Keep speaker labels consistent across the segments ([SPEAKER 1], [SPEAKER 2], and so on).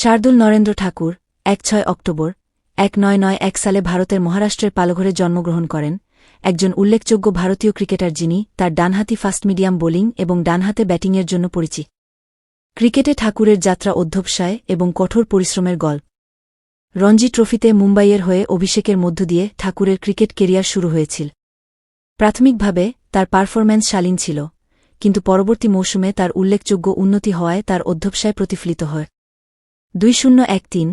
[SPEAKER 1] শার্দুল নরেন্দ্র ঠাকুর, এক ছয় অক্টোবর, এক নয় নয় এক সালে ভারতের মহারাষ্ট্রের পালঘরে জন্মগ্রহণ করেন। একজন উল্লেখযোগ্য ভারতীয় ক্রিকেটার যিনি, তার ডানহাতি ফাস্ট মিডিয়াম বোলিং এবং ডানহাতে ব্যাটিংয়ের জন্য পরিচিত। ক্রিকেটে ঠাকুরের যাত্রা অধ্যবসায় এবং কঠোর পরিশ্রমের গল্প। রঞ্জি ট্রফিতে মুম্বাইয়ের হয়ে অভিষেকের মধ্য দিয়ে ঠাকুরের ক্রিকেট কেরিয়ার শুরু হয়েছিল। প্রাথমিকভাবে তার পারফরম্যান্স শালীন ছিল, কিন্তু পরবর্তী মৌসুমে তার উল্লেখযোগ্য উন্নতি হওয়ায় তার অধ্যবসায় প্রতিফলিত হয়। দুই শূন্য এক তিন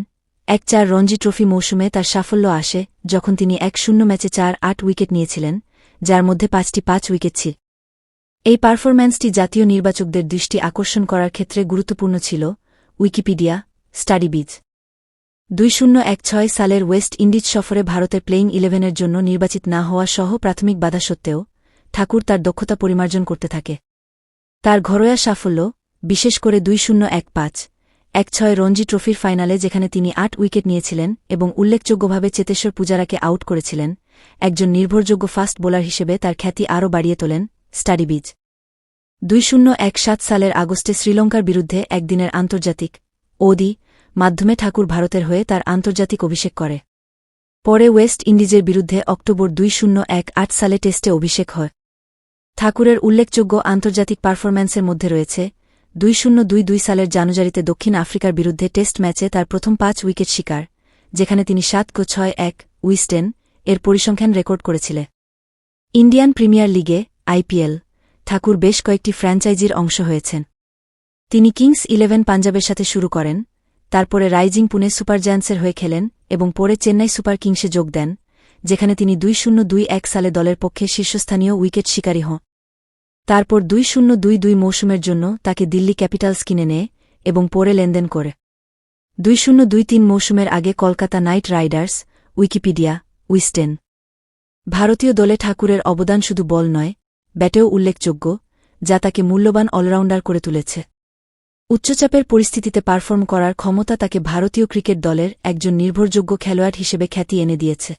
[SPEAKER 1] এক চার রঞ্জি ট্রফি মৌসুমে তার সাফল্য আসে যখন তিনি এক শূন্য ম্যাচে চার আট উইকেট নিয়েছিলেন, যার মধ্যে পাঁচটি পাঁচ উইকেট ছিল। এই পারফরম্যান্সটি জাতীয় নির্বাচকদের দৃষ্টি আকর্ষণ করার ক্ষেত্রে গুরুত্বপূর্ণ ছিল, উইকিপিডিয়া, স্টাডিবিজ। দুই শূন্য এক ছয় সালের ওয়েস্ট ইন্ডিজ সফরে ভারতের প্লেইং ইলেভেনের জন্য নির্বাচিত না হওয়া সহ প্রাথমিক বাধা সত্ত্বেও ঠাকুর তার দক্ষতা পরিমার্জন করতে থাকে। তার ঘরোয়া সাফল্য, বিশেষ করে দুই শূন্য এক পাঁচ এক ছয় রঞ্জি ট্রফির ফাইনালে যেখানে তিনি আট উইকেট নিয়েছিলেন এবং উল্লেখযোগ্যভাবে চেতেশ্বর পূজারাকে আউট করেছিলেন, একজন নির্ভরযোগ্য ফাস্ট বোলার হিসেবে তার খ্যাতি আরও বাড়িয়ে তোলেন স্টাডিবিজ। দুই শূন্য এক সাত সালের আগস্টে শ্রীলঙ্কার বিরুদ্ধে একদিনের আন্তর্জাতিক ওদি মাধ্যমে ঠাকুর ভারতের হয়ে তার আন্তর্জাতিক অভিষেক করে। পরে ওয়েস্ট ইন্ডিজের বিরুদ্ধে অক্টোবর দুই শূন্য এক আট সালে টেস্টে অভিষেক হয়। ঠাকুরের উল্লেখযোগ্য আন্তর্জাতিক পারফরম্যান্সের মধ্যে রয়েছে দুই শূন্য দুই দুই সালের জানুয়ারিতে দক্ষিণ আফ্রিকার বিরুদ্ধে টেস্ট ম্যাচে তার প্রথম পাঁচ উইকেট শিকার, যেখানে তিনি সাত গো ছয় এক উইস্টেন এর পরিসংখ্যান রেকর্ড করেছিলেন। ইন্ডিয়ান প্রিমিয়ার লিগে আইপিএল ঠাকুর বেশ কয়েকটি ফ্র্যাঞ্চাইজির অংশ হয়েছেন। তিনি কিংস ইলেভেন পাঞ্জাবের সাথে শুরু করেন, তারপরে রাইজিং পুনে সুপার জায়ান্টসের হয়ে খেলেন এবং পরে চেন্নাই সুপার কিংসে যোগ দেন, যেখানে তিনি দুই শূন্য দুই এক সালে দলের পক্ষে শীর্ষস্থানীয় উইকেট শিকারী হন। তারপর দুই শূন্য দুই দুই মৌসুমের জন্য তাকে দিল্লি ক্যাপিটালস কিনে নেয় এবং পরে লেনদেন করে। দুই শূন্য দুই তিন মৌসুমের আগে Kolkata Knight Riders, Wikipedia, Wisden. ভারতীয় দলে ঠাকুরের অবদান শুধু বল নয়, ব্যাটেও উল্লেখযোগ্য, যা তাকে মূল্যবান অলরাউন্ডার করে তুলেছে। উচ্চচাপের পরিস্থিতিতে পারফর্ম করার ক্ষমতা তাকে ভারতীয় ক্রিকেট দলের একজন নির্ভরযোগ্য খেলোয়াড় হিসেবে খ্যাতি এনে দিয়েছে।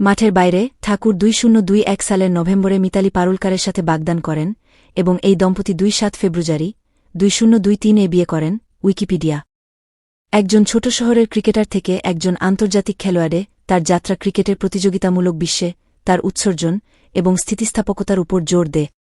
[SPEAKER 1] মাঠের বাইরে ঠাকুর দুই শূন্য দুই এক সালের নভেম্বরে মিতালি পারুলকারের সাথে বাগদান করেন এবং এই দম্পতি দুই সাত ফেব্রুয়ারি দুই শূন্য দুই তিন বিয়ে করেন উইকিপিডিয়া। একজন ছোট শহরের ক্রিকেটার থেকে একজন আন্তর্জাতিক খেলোয়াড়ে তার যাত্রা ক্রিকেটের প্রতিযোগিতামূলক বিশ্বে তার উৎসর্জন এবং স্থিতিস্থাপকতার উপর জোর দেয়।